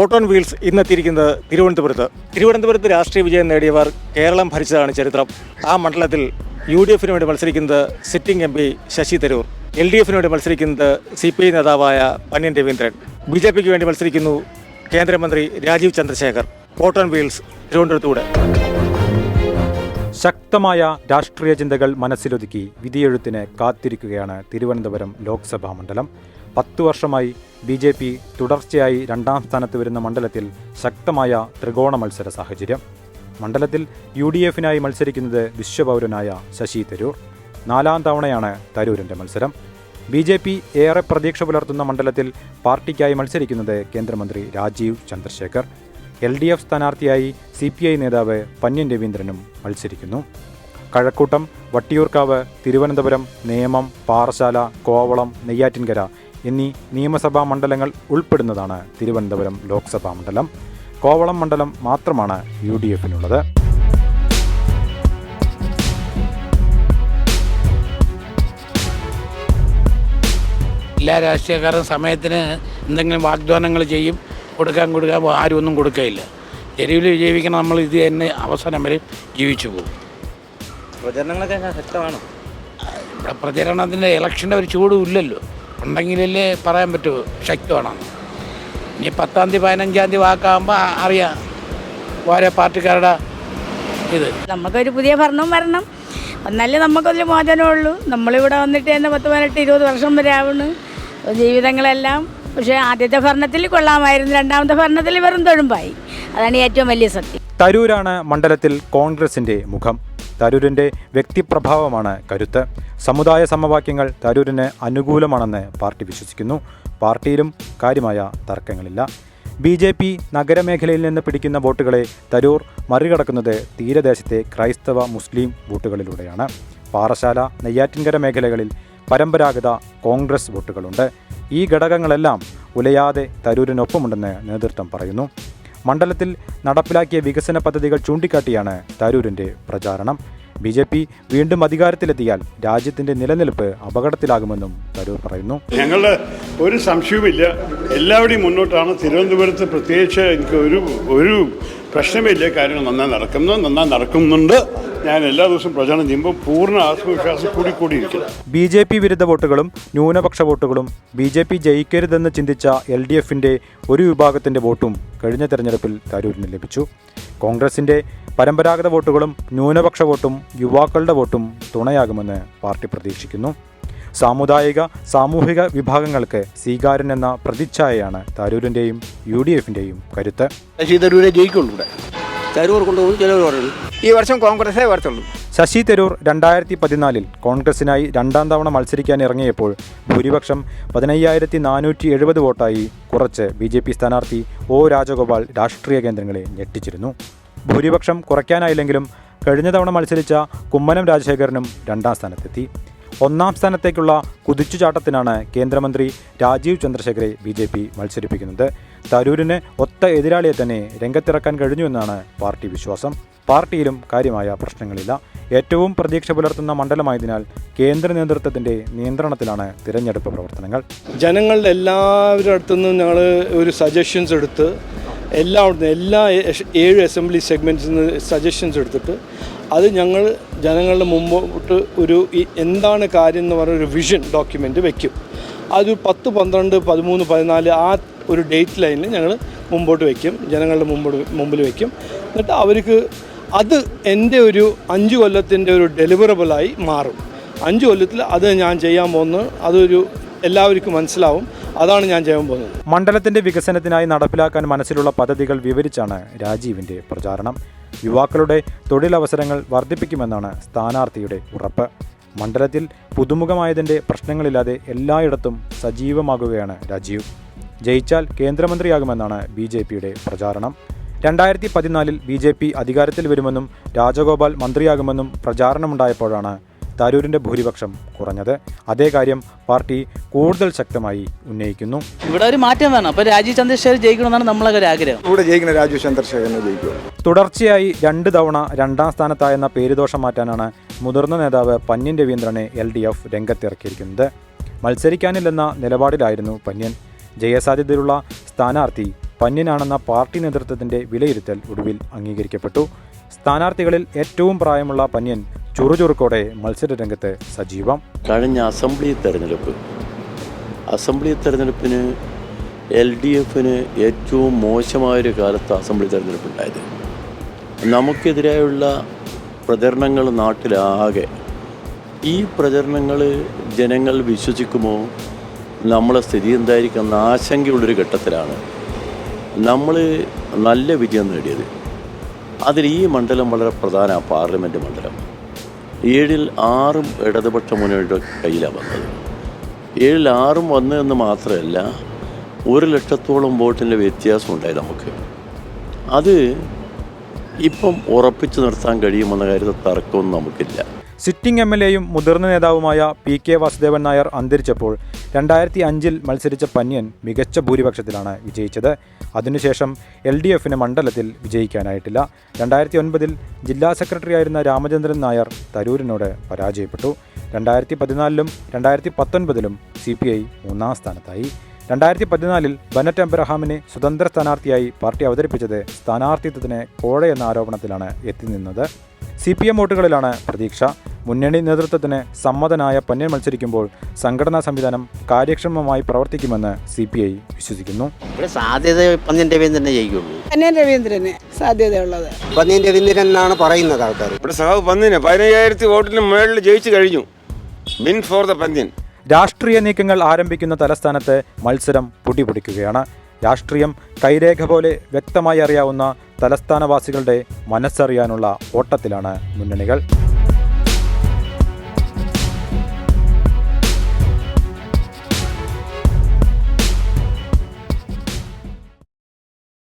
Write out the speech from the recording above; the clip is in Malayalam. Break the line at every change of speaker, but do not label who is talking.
ഹോട്ട് ഓൺ വീൽസ് ഇന്നെത്തിയിരിക്കുന്നത് തിരുവനന്തപുരത്ത്. തിരുവനന്തപുരത്ത് രാഷ്ട്രീയ വിജയം നേടിയവർ കേരളം ഭരിച്ചതാണ് ചരിത്രം. ആ മണ്ഡലത്തിൽ യു ഡി എഫിന് വേണ്ടി മത്സരിക്കുന്നത് sitting M P Shashi Tharoor. L D എഫിന് വേണ്ടി മത്സരിക്കുന്നത് സി പി ഐ നേതാവായ പന്യൻ രവീന്ദ്രൻ. ബി ജെ പിക്ക് വേണ്ടി മത്സരിക്കുന്നു കേന്ദ്രമന്ത്രി Rajeev Chandrasekhar. Hot on wheels തിരുവനന്തപുരത്തൂടെ.
ശക്തമായ രാഷ്ട്രീയ ചിന്തകൾ മനസ്സിലൊതുക്കി വിധിയെഴുത്തിന് കാത്തിരിക്കുകയാണ് തിരുവനന്തപുരം ലോക്സഭാ മണ്ഡലം. പത്തു വർഷമായി ബി ജെ പി തുടർച്ചയായി രണ്ടാം സ്ഥാനത്ത് വരുന്ന മണ്ഡലത്തിൽ ശക്തമായ ത്രികോണ മത്സര സാഹചര്യം. മണ്ഡലത്തിൽ യു ഡി എഫിനായി മത്സരിക്കുന്നത് വിശ്വപൗരനായ ശശി തരൂർ. നാലാം തവണയാണ് തരൂരിന്റെ മത്സരം. ബി ജെ പി ഏറെ പ്രതീക്ഷ പുലർത്തുന്ന മണ്ഡലത്തിൽ പാർട്ടിക്കായി മത്സരിക്കുന്നത് കേന്ദ്രമന്ത്രി Rajeev Chandrasekhar. L D F സ്ഥാനാർത്ഥിയായി സി പി ഐ നേതാവ് പന്യൻ രവീന്ദ്രനും മത്സരിക്കുന്നു. കഴക്കൂട്ടം വട്ടിയൂർക്കാവ് തിരുവനന്തപുരം നേമം പാറശാല കോവളം നെയ്യാറ്റിൻകര എന്നീ നിയമസഭാ മണ്ഡലങ്ങൾ ഉൾപ്പെടുന്നതാണ് തിരുവനന്തപുരം ലോക്സഭാ മണ്ഡലം. കോവളം മണ്ഡലം മാത്രമാണ് യു ഡി എഫിനുള്ളത്
എല്ലാ രാഷ്ട്രീയക്കാരും സമയത്തിന് എന്തെങ്കിലും വാഗ്ദാനങ്ങൾ ചെയ്യും കൊടുക്കാൻ കൊടുക്കാൻ ആരും ഒന്നും കൊടുക്കുകയില്ല തെരുവിൽ ജീവിക്കണം നമ്മൾ ഇത് തന്നെ അവസാനം വരെ ജീവിച്ചു പോകും.
പ്രചരണങ്ങളൊക്കെ ശക്തമാണ്.
ഇവിടെ പ്രചരണത്തിന്റെ ഇലക്ഷന്റെ ഒരു ചൂടും ഇല്ലല്ലോ. ഉണ്ടെങ്കിലല്ലേ പറയാൻ പറ്റൂ ശക്തമാണ്. ഇനി പത്താം തീയതി പതിനഞ്ചാം തീയതി വാക്കാകുമ്പോൾ അറിയാം ഓരോ പാർട്ടിക്കാരുടെ ഇത്.
നമുക്കൊരു പുതിയ ഭരണം വരണം. എന്നാലേ നമുക്കൊരു മോചനമുള്ളൂ. നമ്മളിവിടെ വന്നിട്ട് തന്നെ പത്ത് പതിനെട്ട് ഇരുപത് വർഷം വരെ ആവുന്നു. ജീവിതങ്ങളെല്ലാം പക്ഷേ ആദ്യത്തെ ഭരണത്തിൽ കൊള്ളാമായിരുന്നു. രണ്ടാമത്തെ ഭരണത്തിൽ വെറും തൊഴുമ്പായി. അതാണ് ഏറ്റവും വലിയ സത്യം.
തരൂരാണ് മണ്ഡലത്തിൽ കോൺഗ്രസിന്റെ മുഖം. തരൂരിന്റെ വ്യക്തിപ്രഭാവമാണ് കരുത്ത്. സമുദായ സമവാക്യങ്ങൾ തരൂരിന് അനുകൂലമാണെന്ന് പാർട്ടി വിശ്വസിക്കുന്നു. പാർട്ടിയിലും കാര്യമായ തർക്കങ്ങളില്ല. ബി ജെ പി നഗരമേഖലയിൽ നിന്ന് പിടിക്കുന്ന വോട്ടുകളെ തരൂർ മറികടക്കുന്നത് തീരദേശത്തെ ക്രൈസ്തവ മുസ്ലിം വോട്ടുകളിലൂടെയാണ്. പാറശാല നെയ്യാറ്റിൻകര മേഖലകളിൽ പരമ്പരാഗത കോൺഗ്രസ് വോട്ടുകളുണ്ട്. ഈ ഘടകങ്ങളെല്ലാം ഉലയാതെ തരൂരിനൊപ്പമുണ്ടെന്ന് നേതൃത്വം പറയുന്നു. മണ്ഡലത്തിൽ നടപ്പിലാക്കിയ വികസന പദ്ധതികൾ ചൂണ്ടിക്കാട്ടിയാണ് തരൂരിന്റെ പ്രചാരണം. ബി ജെ പി വീണ്ടും അധികാരത്തിലെത്തിയാൽ രാജ്യത്തിന്റെ നിലനിൽപ്പ് അപകടത്തിലാകുമെന്നും തരൂർ പറയുന്നു.
ഞങ്ങളുടെ ഒരു സംശയവുമില്ല. എല്ലാവരുടെയും മുന്നോട്ടാണ് തിരുവനന്തപുരത്ത് പ്രത്യേകിച്ച് എനിക്ക് ഒരു ഒരു പ്രശ്നമില്ല. കാര്യങ്ങൾ നന്നായി നടക്കുന്നു നന്നായി നടക്കുന്നുണ്ട്. ഞാൻ എല്ലാ ദിവസവും പ്രചാരണം ചെയ്യുമ്പോൾ പൂർണ ആത്മവിശ്വാസം കൂടി കൂടിയിരിക്കുന്നു.
ബി ജെ പി വിരുദ്ധ വോട്ടുകളും ന്യൂനപക്ഷ വോട്ടുകളും ബി ജെ പി ജയിക്കരുതെന്ന് ചിന്തിച്ച എൽ ഡി എഫിന്റെ ഒരു വിഭാഗത്തിന്റെ വോട്ടും കഴിഞ്ഞ തെരഞ്ഞെടുപ്പിൽ തരൂരിന് ലഭിച്ചു. കോൺഗ്രസിന്റെ പരമ്പരാഗത വോട്ടുകളും ന്യൂനപക്ഷ വോട്ടും യുവാക്കളുടെ വോട്ടും തുണയാകുമെന്ന് പാർട്ടി പ്രതീക്ഷിക്കുന്നു. സാമുദായിക സാമൂഹിക വിഭാഗങ്ങൾക്ക് സ്വീകാര്യൻ എന്ന പ്രതിച്ഛായയാണ് തരൂരിന്റെയും യു ഡി എഫിന്റെയും കരുത്ത്.
തരൂരെ ജയിക്കുള്ളൂ തരൂർ കൊണ്ടുപോകും ചിലവർ പറയുന്നു ഈ വർഷം കോൺഗ്രസേ വരത്തുള്ളൂ.
ശശി തരൂർ രണ്ടായിരത്തി പതിനാലിൽ കോൺഗ്രസിനായി രണ്ടാം തവണ മത്സരിക്കാൻ ഇറങ്ങിയപ്പോൾ ഭൂരിപക്ഷം പതിനയ്യായിരത്തി നാനൂറ്റി എഴുപത് വോട്ടായി കുറച്ച് ബി ജെ പി സ്ഥാനാർത്ഥി ഒ രാജഗോപാൽ രാഷ്ട്രീയ കേന്ദ്രങ്ങളെ ഞെട്ടിച്ചിരുന്നു. ഭൂരിപക്ഷം കുറയ്ക്കാനായില്ലെങ്കിലും കഴിഞ്ഞ തവണ മത്സരിച്ച കുമ്മനം രാജശേഖരനും രണ്ടാം സ്ഥാനത്തെത്തി. ഒന്നാം സ്ഥാനത്തേക്കുള്ള കുതിച്ചുചാട്ടത്തിനാണ് കേന്ദ്രമന്ത്രി രാജീവ് ചന്ദ്രശേഖരെ ബി ജെ പി മത്സരിപ്പിക്കുന്നത്. തരൂരിന് ഒത്ത എതിരാളിയെ തന്നെ രംഗത്തിറക്കാൻ കഴിഞ്ഞുവെന്നാണ് പാർട്ടി വിശ്വാസം. പാർട്ടിയിലും കാര്യമായ പ്രശ്നങ്ങളില്ല. ഏറ്റവും പ്രതീക്ഷ പുലർത്തുന്ന മണ്ഡലമായതിനാൽ കേന്ദ്ര നേതൃത്വത്തിന്റെ നിയന്ത്രണത്തിലാണ് തിരഞ്ഞെടുപ്പ് പ്രവർത്തനങ്ങൾ.
ജനങ്ങളുടെ എല്ലാവരുടെ അടുത്തുനിന്നും ഞങ്ങൾ ഒരു സജഷൻസ് എടുത്ത് എല്ലാ എല്ലാ ഏഴ് അസംബ്ലി സെഗ്മെന്റ്സിൽ നിന്ന് സജഷൻസ് എടുത്തിട്ട് അത് ഞങ്ങൾ ജനങ്ങളുടെ മുമ്പോട്ട് ഒരു എന്താണ് കാര്യം എന്ന് പറഞ്ഞ ഒരു വിഷൻ ഡോക്യുമെന്റ് വയ്ക്കും അത് പത്ത് പന്ത്രണ്ട് പതിമൂന്ന് പതിനാല് ആ ഒരു ഡേറ്റ് ലൈനിൽ ഞങ്ങൾ മുമ്പോട്ട് വയ്ക്കും ജനങ്ങളുടെ മുമ്പോട്ട് മുമ്പിൽ വയ്ക്കും എന്നിട്ട് അവർക്ക് അത് എന്റെ ഒരു അഞ്ച് കൊല്ലത്തിന്റെ ഒരു ഡെലിവറബിളായി മാറും. അഞ്ച് കൊല്ലത്തിൽ അത് ഞാൻ ചെയ്യാൻ പോകുന്നത് അതൊരു എല്ലാവർക്കും മനസ്സിലാവും. അതാണ് ഞാൻ ചെയ്യാൻ പോകുന്നത്.
മണ്ഡലത്തിന്റെ വികസനത്തിനായി നടപ്പിലാക്കാൻ മനസ്സിലുള്ള പദ്ധതികൾ വിവരിച്ചാണ് രാജീവിന്റെ പ്രചാരണം. യുവാക്കളുടെ തൊഴിലവസരങ്ങൾ വർദ്ധിപ്പിക്കുമെന്നാണ് സ്ഥാനാർത്ഥിയുടെ ഉറപ്പ്. മണ്ഡലത്തിൽ പുതുമുഖമായതിന്റെ പ്രശ്നങ്ങളില്ലാതെ എല്ലായിടത്തും സജീവമാകുകയാണ് രാജീവ്. ജയിച്ചാൽ കേന്ദ്രമന്ത്രിയാകുമെന്നാണ് ബി പ്രചാരണം. രണ്ടായിരത്തി പതിനാലിൽ ബി ജെ പി അധികാരത്തിൽ വരുമെന്നും രാജഗോപാൽ മന്ത്രിയാകുമെന്നും പ്രചാരണമുണ്ടായപ്പോഴാണ് തരൂരിന്റെ ഭൂരിപക്ഷം കുറഞ്ഞത്. അതേ കാര്യം പാർട്ടി കൂടുതൽ ശക്തമായി ഉന്നയിക്കുന്നു.
ഇവിടെ ഒരു മാറ്റം വേണം. അപ്പോൾ രാജീവ് ചന്ദ്രശേഖർ ജയിക്കണമെന്നാണ് നമ്മളൊക്കെ ഒരു ആഗ്രഹം.
ഇവിടെ ജയിക്കുന്ന രാജീവ് ചന്ദ്രശേഖരൻ ജയിക്കും.
തുടർച്ചയായി രണ്ട് തവണ രണ്ടാം സ്ഥാനത്തായെന്ന പേരുദോഷം മാറ്റാനാണ് മുതിർന്ന നേതാവ് പന്ന്യൻ രവീന്ദ്രനെ എൽ ഡി എഫ് രംഗത്തിറക്കിയിരിക്കുന്നത്. മത്സരിക്കാനില്ലെന്ന നിലപാടിലായിരുന്നു പന്ന്യൻ. ജയസാധ്യതയുള്ള സ്ഥാനാർത്ഥി പന്യനാണെന്ന പാർട്ടി നേതൃത്വത്തിന്റെ വിലയിരുത്തൽ ഒടുവിൽ അംഗീകരിക്കപ്പെട്ടു. സ്ഥാനാർത്ഥികളിൽ ഏറ്റവും പ്രായമുള്ള പന്യൻ ചുറുചുറുക്കോടെ മത്സരരംഗത്ത് സജീവം.
കഴിഞ്ഞ അസംബ്ലി തെരഞ്ഞെടുപ്പ് അസംബ്ലി തെരഞ്ഞെടുപ്പിന് എൽ ഡി എഫിന് ഏറ്റവും മോശമായൊരു കാലത്ത് അസംബ്ലി തെരഞ്ഞെടുപ്പ് ഉണ്ടായത് നമുക്കെതിരായുള്ള പ്രചരണങ്ങൾ നാട്ടിലാകെ ഈ പ്രചരണങ്ങൾ ജനങ്ങൾ വിശ്വസിക്കുമോ? നമ്മളെ സ്ഥിതി എന്തായിരിക്കും? എന്ന ആശങ്കയുള്ളൊരു ഘട്ടത്തിലാണ് നമ്മൾ നല്ല വിജയം നേടിയത്. അതിൽ ഈ മണ്ഡലം വളരെ പ്രധാന പാർലമെന്റ് മണ്ഡലം. ഏഴിൽ ആറും ഇടതുപക്ഷ മുന്നണിയുടെ കയ്യിലാണ് വന്നത്. ഏഴിൽ ആറും വന്നു എന്ന് മാത്രമല്ല ഒരു ലക്ഷത്തോളം വോട്ടിന്റെ വ്യത്യാസം ഉണ്ടായി നമുക്ക്. അത് ഇപ്പം ഉറപ്പിച്ചു നിർത്താൻ കഴിയുമെന്ന കാര്യത്തിൽ തർക്കമൊന്നും നമുക്കില്ല.
സിറ്റിംഗ് എം എൽ എയും മുതിർന്ന നേതാവുമായ പി കെ വാസുദേവൻ നായർ അന്തരിച്ചപ്പോൾ രണ്ടായിരത്തി അഞ്ചിൽ മത്സരിച്ച പന്യൻ മികച്ച ഭൂരിപക്ഷത്തിലാണ് വിജയിച്ചത്. അതിനുശേഷം എൽ ഡി എഫിന് മണ്ഡലത്തിൽ വിജയിക്കാനായിട്ടില്ല. രണ്ടായിരത്തി ഒൻപതിൽ ജില്ലാ സെക്രട്ടറിയായിരുന്ന രാമചന്ദ്രൻ നായർ തരൂരിനോട് പരാജയപ്പെട്ടു. രണ്ടായിരത്തി പതിനാലിലും രണ്ടായിരത്തി പത്തൊൻപതിലും സി പി ഐ മൂന്നാം സ്ഥാനത്തായി. രണ്ടായിരത്തി പതിനാലിൽ ബനറ്റ് അബ്രഹാമിനെ സ്വതന്ത്ര സ്ഥാനാർത്ഥിയായി പാർട്ടി അവതരിപ്പിച്ചത് സ്ഥാനാർത്ഥിത്വത്തിന് കോഴ എന്ന ആരോപണത്തിലാണ് എത്തിനിന്നത്. സി പി എം വോട്ടുകളിലാണ് പ്രതീക്ഷ. മുന്നണി നേതൃത്വത്തിന് സമ്മതനായ പന്നിൽ മത്സരിക്കുമ്പോൾ സംഘടനാ സംവിധാനം കാര്യക്ഷമമായി പ്രവർത്തിക്കുമെന്ന് സി പി ഐ വിശ്വസിക്കുന്നു.
ഇവിടെ സാധ്യത പന്നിയൻ രവീന്ദ്രനെ ജയിക്കുള്ളൂ.
പന്ന്യൻ രവീന്ദ്രന് സാധ്യതയുള്ളത്.
പന്നിയൻ രവീന്ദ്രൻ എന്നാണ് പറയുന്നത് ആൾക്കാർ
ഇവിടെ സഹാബ് പന്നിന് പതിനയ്യായിരത്തി വോട്ടിന് മുകളിൽ ജയിച്ചു കഴിഞ്ഞു. വിൻ ഫോർ ദ
രാഷ്ട്രീയ നീക്കങ്ങൾ ആരംഭിക്കുന്ന തലസ്ഥാനത്ത് മത്സരം പൊടിപൊടിക്കുകയാണ്. രാഷ്ട്രീയം കൈരേഖ പോലെ വ്യക്തമായി അറിയാവുന്ന തലസ്ഥാനവാസികളുടെ മനസ്സറിയാനുള്ള ഓട്ടത്തിലാണ് മുന്നണികൾ.